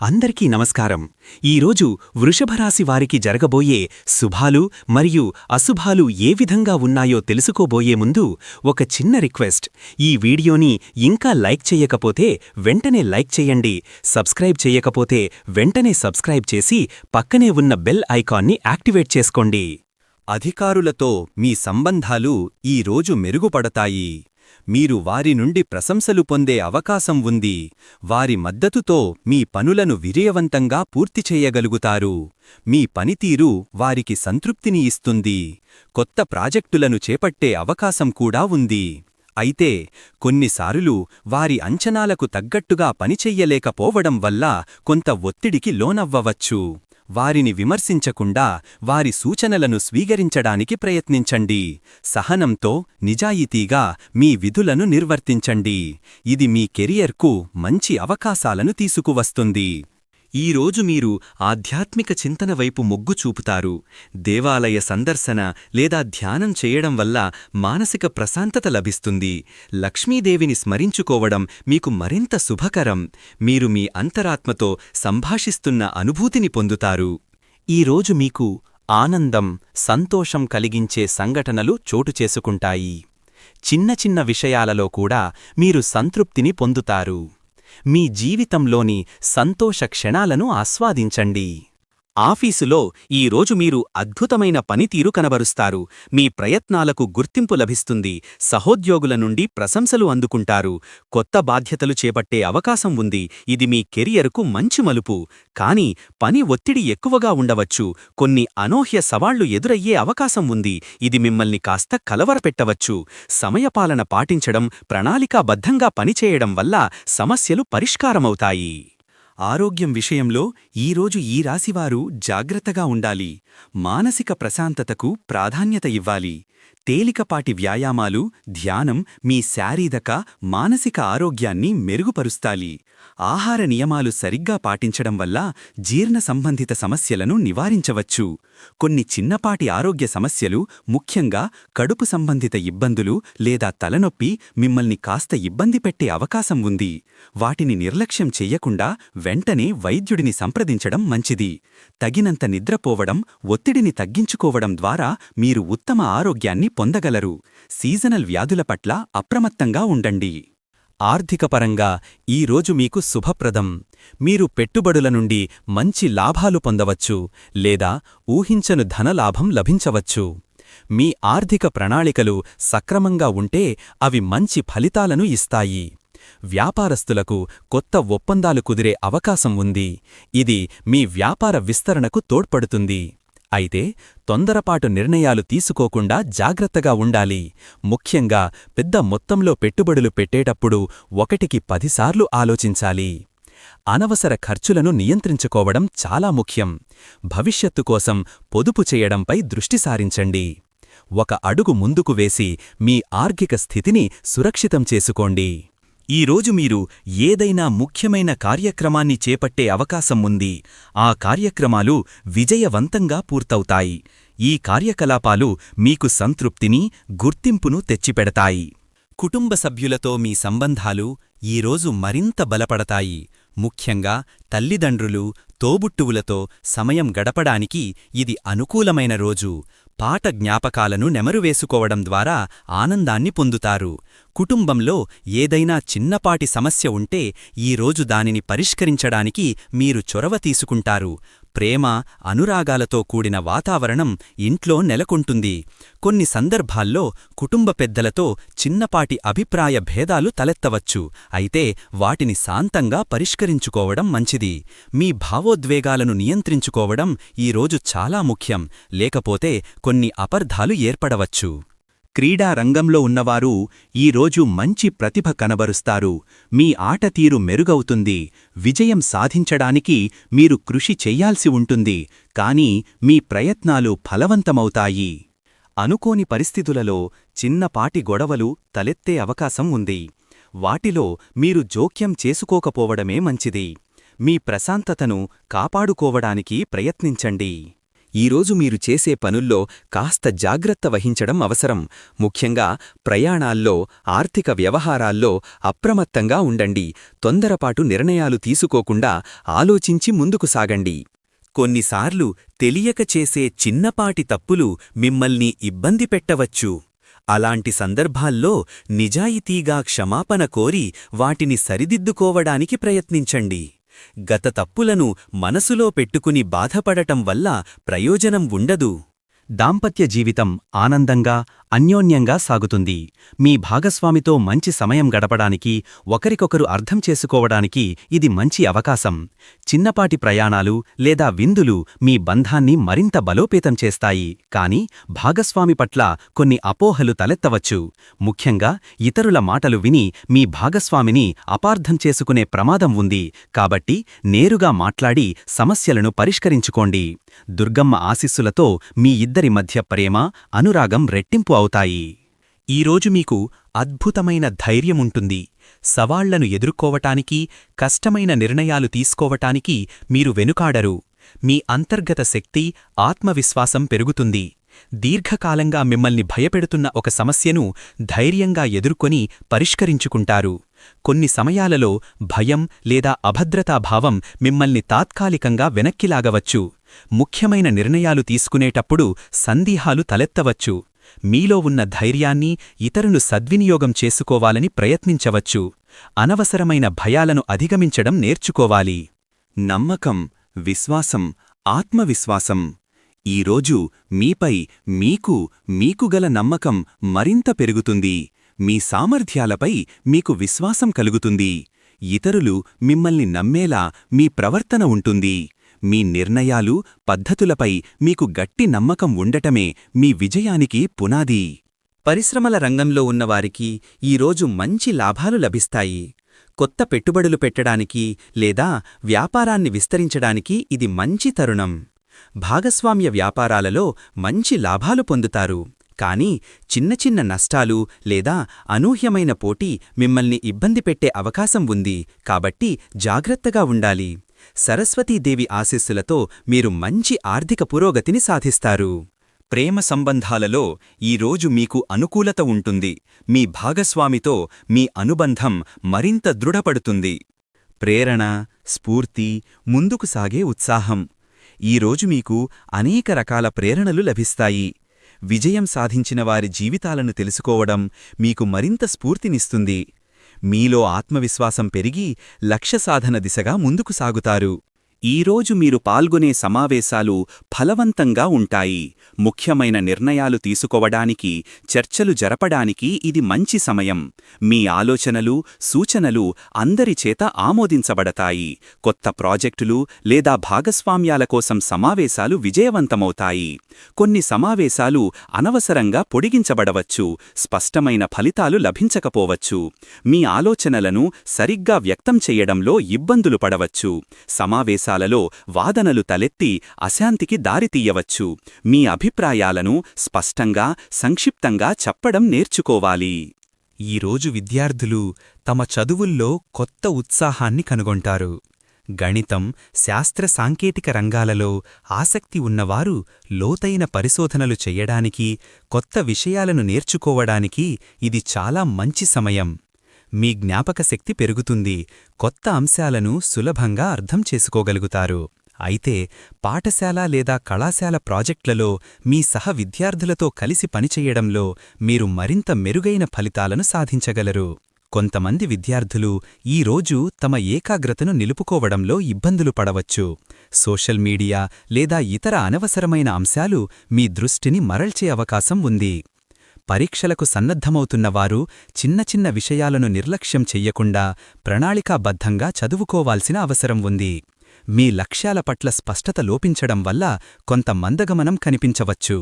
అందరికీ నమస్కారం. ఈరోజు వృషభరాశి వారికి జరగబోయే శుభాలు మరియు అశుభాలు ఏ విధంగా ఉన్నాయో తెలుసుకోబోయే ముందు ఒక చిన్న రిక్వెస్ట్. ఈ వీడియోని ఇంకా లైక్ చెయ్యకపోతే వెంటనే లైక్ చేయండి. సబ్స్క్రైబ్ చెయ్యకపోతే వెంటనే సబ్స్క్రైబ్ చేసి పక్కనే ఉన్న బెల్ ఐకాన్ని యాక్టివేట్ చేసుకోండి. అధికారులతో మీ సంబంధాలు ఈ రోజు మెరుగుపడతాయి. మీరు వారి నుండి ప్రశంసలు పొందే అవకాశం ఉంది. వారి మద్దతుతో మీ పనులను విజయవంతంగా పూర్తి చేయగలుగుతారు. మీ పనితీరు వారికి సంతృప్తిని ఇస్తుంది. కొత్త ప్రాజెక్టులను చేపట్టే అవకాశం కూడా ఉంది. అయితే కొన్నిసార్లు వారి అంచనాలకు తగ్గట్టుగా పనిచెయ్యలేకపోవడం వల్ల కొంత ఒత్తిడికి లోనవ్వవచ్చు. వారిని విమర్శించకుండా వారి సూచనలను స్వీకరించడానికి ప్రయత్నించండి. సహనంతో నిజాయితీగా మీ విధులను నిర్వర్తించండి. ఇది మీ కెరియర్కు మంచి అవకాశాలను తీసుకువస్తుంది. ఈరోజు మీరు ఆధ్యాత్మిక చింతన వైపు మొగ్గు చూపుతారు. దేవాలయ సందర్శన లేదా ధ్యానం చేయడం వల్ల మానసిక ప్రశాంతత లభిస్తుంది. లక్ష్మీదేవిని స్మరించుకోవడం మీకు మరింత శుభకరం. మీరు మీ అంతరాత్మతో సంభాషిస్తున్న అనుభూతిని పొందుతారు. ఈరోజు మీకు ఆనందం సంతోషం కలిగించే సంఘటనలు చోటు చేసుకుంటాయి. చిన్న చిన్న విషయాలలో కూడా మీరు సంతృప్తిని పొందుతారు. మీ జీవితంలోని సంతోష క్షణాలను ఆస్వాదించండి. ఆఫీసులో ఈరోజు మీరు అద్భుతమైన పనితీరు కనబరుస్తారు. మీ ప్రయత్నాలకు గుర్తింపు లభిస్తుంది. సహోద్యోగుల నుండి ప్రశంసలు అందుకుంటారు. కొత్త బాధ్యతలు చేపట్టే అవకాశం ఉంది. ఇది మీ కెరియర్కు మంచి మలుపు. కానీ పని ఒత్తిడి ఎక్కువగా ఉండవచ్చు. కొన్ని అనూహ్య సవాళ్ళు ఎదురయ్యే అవకాశం ఉంది. ఇది మిమ్మల్ని కాస్త కలవరపెట్టవచ్చు. సమయపాలన పాటించడం ప్రణాళికాబద్ధంగా పనిచేయడం వల్ల సమస్యలు పరిష్కారమవుతాయి. ఆరోగ్యం విషయంలో ఈరోజు ఈ రాశివారు జాగ్రత్తగా ఉండాలి. మానసిక ప్రశాంతతకు ప్రాధాన్యత ఇవ్వాలి. తేలికపాటి వ్యాయామాలు ధ్యానం మీ శారీరక మానసిక ఆరోగ్యాన్ని మెరుగుపరుస్తాలి. ఆహార నియమాలు సరిగ్గా పాటించడం వల్ల జీర్ణ సంబంధిత సమస్యలను నివారించవచ్చు. కొన్ని చిన్నపాటి ఆరోగ్య సమస్యలు ముఖ్యంగా కడుపు సంబంధిత ఇబ్బందులు లేదా తలనొప్పి మిమ్మల్ని కాస్త ఇబ్బంది పెట్టే అవకాశం ఉంది. వాటిని నిర్లక్ష్యం చెయ్యకుండా వెంటనే వైద్యుడిని సంప్రదించడం మంచిది. తగినంత నిద్రపోవడం ఒత్తిడిని తగ్గించుకోవడం ద్వారా మీరు ఉత్తమ ఆరోగ్యాన్ని పొందగలరు. సీజనల్ వ్యాధుల పట్ల అప్రమత్తంగా ఉండండి. ఆర్థికపరంగా ఈరోజు మీకు శుభప్రదం. మీరు పెట్టుబడుల నుండి మంచి లాభాలు పొందవచ్చు లేదా ఊహించను ధనలాభం లభించవచ్చు. మీ ఆర్థిక ప్రణాళికలు సక్రమంగా ఉంటే అవి మంచి ఫలితాలను ఇస్తాయి. వ్యాపారస్తులకు కొత్త ఒప్పందాలు కుదిరే అవకాశం ఉంది. ఇది మీ వ్యాపార విస్తరణకు తోడ్పడుతుంది. అయితే తొందరపాటు నిర్ణయాలు తీసుకోకుండా జాగ్రత్తగా ఉండాలి. ముఖ్యంగా పెద్ద మొత్తంలో పెట్టుబడులు పెట్టేటప్పుడు ఒకటికి పదిసార్లు ఆలోచించాలి. అనవసర ఖర్చులను నియంత్రించుకోవడం చాలా ముఖ్యం. భవిష్యత్తు కోసం పొదుపు చేయడంపై దృష్టి సారించండి. ఒక అడుగు ముందుకు వేసి మీ ఆర్థిక స్థితిని సురక్షితం చేసుకోండి. ఈరోజు మీరు ఏదైనా ముఖ్యమైన కార్యక్రమాన్ని చేపట్టే అవకాశం ఉంది. ఆ కార్యక్రమాలు విజయవంతంగా పూర్తవుతాయి. ఈ కార్యకలాపాలు మీకు సంతృప్తిని గుర్తింపును తెచ్చిపెడతాయి. కుటుంబ సభ్యులతో మీ సంబంధాలు ఈరోజు మరింత బలపడతాయి. ముఖ్యంగా తల్లిదండ్రులు తోబుట్టువులతో సమయం గడపడానికి ఇది అనుకూలమైన రోజు. పాట జ్ఞాపకాలను నెమరువేసుకోవడం ద్వారా ఆనందాన్ని పొందుతారు. కుటుంబంలో ఏదైనా చిన్నపాటి సమస్య ఉంటే ఈరోజు దానిని పరిష్కరించడానికి మీరు చొరవ తీసుకుంటారు. ప్రేమ అనురాగాలతో కూడిన వాతావరణం ఇంట్లో నెలకొంటుంది. కొన్ని సందర్భాల్లో కుటుంబ పెద్దలతో చిన్నపాటి అభిప్రాయ భేదాలు తలెత్తవచ్చు. అయితే వాటిని శాంతంగా పరిష్కరించుకోవడం మంచిది. మీ భావోద్వేగాలను నియంత్రించుకోవడం ఈరోజు చాలా ముఖ్యం. లేకపోతే కొన్ని అపర్ధాలు ఏర్పడవచ్చు. క్రీడా రంగంలో ఉన్నవారు ఈరోజు మంచి ప్రతిభ కనబరుస్తారు. మీ ఆట తీరు మెరుగవుతుంది. విజయం సాధించడానికి మీరు కృషి చెయ్యాల్సి ఉంటుంది. కానీ మీ ప్రయత్నాలు ఫలవంతమవుతాయి. అనుకోని పరిస్థితులలో చిన్నపాటి గొడవలు తలెత్తే అవకాశం ఉంది. వాటిలో మీరు జోక్యం చేసుకోకపోవడమే మంచిది. మీ ప్రశాంతతను కాపాడుకోవడానికి ప్రయత్నించండి. ఈరోజు మీరు చేసే పనుల్లో కాస్త జాగ్రత్త వహించడం అవసరం. ముఖ్యంగా ప్రయాణాల్లో ఆర్థిక వ్యవహారాల్లో అప్రమత్తంగా ఉండండి. తొందరపాటు నిర్ణయాలు తీసుకోకుండా ఆలోచించి ముందుకు సాగండి. కొన్నిసార్లు తెలియక చేసే చిన్నపాటి తప్పులు మిమ్మల్ని ఇబ్బంది పెట్టవచ్చు. అలాంటి సందర్భాల్లో నిజాయితీగా క్షమాపణ కోరి వాటిని సరిదిద్దుకోవడానికి ప్రయత్నించండి. గత తప్పులను మనసులో పెట్టుకుని బాధపడటం వల్ల ప్రయోజనం ఉండదు. దాంపత్య జీవితం ఆనందంగా అన్యోన్యంగా సాగుతుంది. మీ భాగస్వామితో మంచి సమయం గడపడానికి ఒకరికొకరు అర్థం చేసుకోవడానికి ఇది మంచి అవకాశం. చిన్నపాటి ప్రయాణాలు లేదా విందులు మీ బంధాన్ని మరింత బలోపేతం చేస్తాయి. కాని భాగస్వామి పట్ల కొన్ని అపోహలు తలెత్తవచ్చు. ముఖ్యంగా ఇతరుల మాటలు విని మీ భాగస్వామిని అపార్థం చేసుకునే ప్రమాదం ఉంది. కాబట్టి నేరుగా మాట్లాడి సమస్యలను పరిష్కరించుకోండి. దుర్గమ్మ ఆశీస్సులతో మీ మధ్య ప్రేమ అనురాగం రెట్టింపు అవుతాయి. ఈరోజు మీకు అద్భుతమైన ధైర్యముంటుంది సవాళ్ళను ఎదుర్కోవటానికి కష్టమైన నిర్ణయాలు తీసుకోవటానికి మీరు వెనుకాడరు. మీ అంతర్గత శక్తి ఆత్మవిశ్వాసం పెరుగుతుంది. దీర్ఘకాలంగా మిమ్మల్ని భయపెడుతున్న ఒక సమస్యను ధైర్యంగా ఎదుర్కొని పరిష్కరించుకుంటారు. కొన్ని సమయాలలో భయం లేదా అభద్రతాభావం మిమ్మల్ని తాత్కాలికంగా వెనక్కిలాగవచ్చు. ముఖ్యమైన నిర్ణయాలు తీసుకునేటప్పుడు సందేహాలు తలెత్తవచ్చు. మీలో ఉన్న ధైర్యాన్ని ఇతరులు సద్వినియోగం చేసుకోవాలని ప్రయత్నించవచ్చు. అనవసరమైన భయాలను అధిగమించడం నేర్చుకోవాలి. నమ్మకం విశ్వాసం ఆత్మవిశ్వాసం. ఈరోజు మీపై మీకు మీకుగల నమ్మకం మరింత పెరుగుతుంది. మీ సామర్థ్యాలపై మీకు విశ్వాసం కలుగుతుంది. ఇతరులు మిమ్మల్ని నమ్మేలా మీ ప్రవర్తన ఉంటుంది. మీ నిర్ణయాలు పద్ధతులపై మీకు గట్టి నమ్మకం ఉండటమే మీ విజయానికి పునాది. పరిశ్రమల రంగంలో ఉన్నవారికి ఈరోజు మంచి లాభాలు లభిస్తాయి. కొత్త పెట్టుబడులు పెట్టడానికి లేదా వ్యాపారాన్ని విస్తరించడానికి ఇది మంచి తరుణం. భాగస్వామ్య వ్యాపారాలలో మంచి లాభాలు పొందుతారు. కానీ చిన్న చిన్న నష్టాలు లేదా అనూహ్యమైన పోటీ మిమ్మల్ని ఇబ్బంది పెట్టే అవకాశం ఉంది కాబట్టి జాగ్రత్తగా ఉండాలి. సరస్వతీదేవి ఆశీస్సులతో మీరు మంచి ఆర్థిక పురోగతిని సాధిస్తారు. ప్రేమ సంబంధాలలో ఈరోజు మీకు అనుకూలత ఉంటుంది. మీ భాగస్వామితో మీ అనుబంధం మరింత దృఢపడుతుంది. ప్రేరణ స్ఫూర్తి ముందుకు సాగే ఉత్సాహం. ఈరోజు మీకు అనేక రకాల ప్రేరణలు లభిస్తాయి. విజయం సాధించిన వారి జీవితాలను తెలుసుకోవడం మీకు మరింత స్ఫూర్తినిస్తుంది. మీలో ఆత్మవిశ్వాసం పెరిగి లక్ష్య సాధన దిశగా ముందుకు సాగుతారు. ఈరోజు మీరు పాల్గొనే సమావేశాలు ఫలవంతంగా ఉంటాయి. ముఖ్యమైన నిర్ణయాలు తీసుకోవడానికి చర్చలు జరపడానికి ఇది మంచి సమయం. మీ ఆలోచనలు సూచనలు అందరిచేత ఆమోదించబడతాయి. కొత్త ప్రాజెక్టులు లేదా భాగస్వామ్యాల కోసం సమావేశాలు విజయవంతమవుతాయి. కొన్ని సమావేశాలు అనవసరంగా పొడిగించబడవచ్చు స్పష్టమైన ఫలితాలు లభించకపోవచ్చు. మీ ఆలోచనలను సరిగ్గా వ్యక్తం చెయ్యడంలో ఇబ్బందులు పడవచ్చు. సమావేశాలలో వాదనలు తలెత్తి అశాంతికి దారితీయవచ్చు మీ అభిప్రాయాలను స్పష్టంగా సంక్షిప్తంగా చెప్పడం నేర్చుకోవాలి. ఈరోజు విద్యార్థులు తమ చదువుల్లో కొత్త ఉత్సాహాన్ని కనుగొంటారు. గణితం శాస్త్ర సాంకేతిక రంగాలలో ఆసక్తి ఉన్నవారు లోతైన పరిశోధనలు చెయ్యడానికి కొత్త విషయాలను నేర్చుకోవడానికి ఇది చాలా మంచి సమయం. మీ జ్ఞాపకశక్తి పెరుగుతుంది. కొత్త అంశాలను సులభంగా అర్థం చేసుకోగలుగుతారు. అయితే పాఠశాల లేదా కళాశాల ప్రాజెక్టులలో మీ సహ విద్యార్థులతో కలిసి పనిచేయడంలో మీరు మరింత మెరుగైన ఫలితాలను సాధించగలరు. కొంతమంది విద్యార్థులు ఈ రోజు తమ ఏకాగ్రతను నిలుపుకోవడంలో ఇబ్బందులు పడవచ్చు. సోషల్ మీడియా లేదా ఇతర అనవసరమైన అంశాలు మీ దృష్టిని మరల్చే అవకాశం ఉంది. పరీక్షలకు సన్నద్ధమవుతున్నవారు చిన్న చిన్న విషయాలను నిర్లక్ష్యం చెయ్యకుండా ప్రణాళికాబద్ధంగా చదువుకోవాల్సిన అవసరం ఉంది. మీ లక్ష్యాల పట్ల స్పష్టత లోపించడం వల్ల కొంత మందగమనం కనిపించవచ్చు.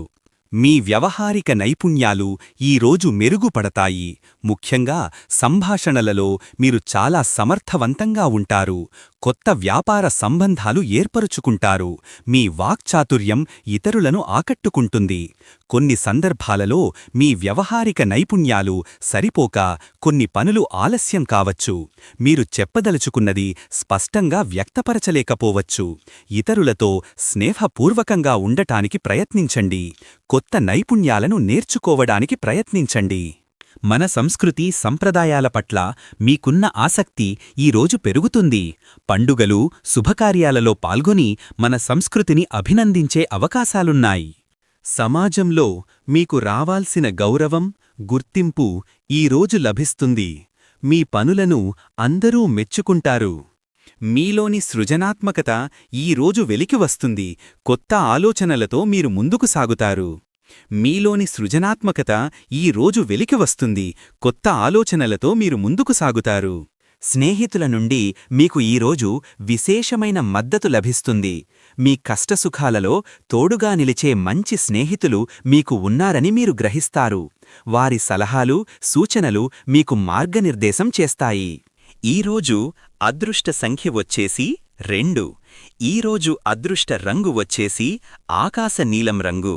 మీ వ్యవహారిక నైపుణ్యాలు ఈరోజు మెరుగుపడతాయి. ముఖ్యంగా సంభాషణలలో మీరు చాలా సమర్థవంతంగా ఉంటారు. కొత్త వ్యాపార సంబంధాలు ఏర్పరుచుకుంటారు. మీ వాక్చాతుర్యం ఇతరులను ఆకట్టుకుంటుంది. కొన్ని సందర్భాలలో మీ వ్యవహారిక నైపుణ్యాలు సరిపోక కొన్ని పనులు ఆలస్యం కావచ్చు. మీరు చెప్పదలుచుకున్నది స్పష్టంగా వ్యక్తపరచలేకపోవచ్చు. ఇతరులతో స్నేహపూర్వకంగా ఉండటానికి ప్రయత్నించండి. కొత్త నైపుణ్యాలను నేర్చుకోవడానికి ప్రయత్నించండి. మన సంస్కృతి సంప్రదాయాల పట్ల మీకున్న ఆసక్తి ఈరోజు పెరుగుతుంది. పండుగలు శుభకార్యాలలో పాల్గొని మన సంస్కృతిని అభినందించే అవకాశాలున్నాయి. సమాజంలో మీకు రావాల్సిన గౌరవం గుర్తింపు ఈరోజు లభిస్తుంది. మీ పనులను అందరూ మెచ్చుకుంటారు. మీలోని సృజనాత్మకత ఈరోజు వెలికి వస్తుంది. కొత్త ఆలోచనలతో మీరు ముందుకు సాగుతారు. మీలోని సృజనాత్మకత ఈ రోజు వెలికి వస్తుంది. కొత్త ఆలోచనలతో మీరు ముందుకు సాగుతారు. స్నేహితుల నుండి మీకు ఈరోజు విశేషమైన మద్దతు లభిస్తుంది. మీ కష్టసుఖాలలో తోడుగా నిలిచే మంచి స్నేహితులు మీకు ఉన్నారని మీరు గ్రహిస్తారు. వారి సలహాలు సూచనలు మీకు మార్గనిర్దేశం చేస్తాయి. ఈరోజు అదృష్ట సంఖ్య వచ్చేసి రెండు. ఈరోజు అదృష్ట రంగు వచ్చేసి ఆకాశ నీలం రంగు.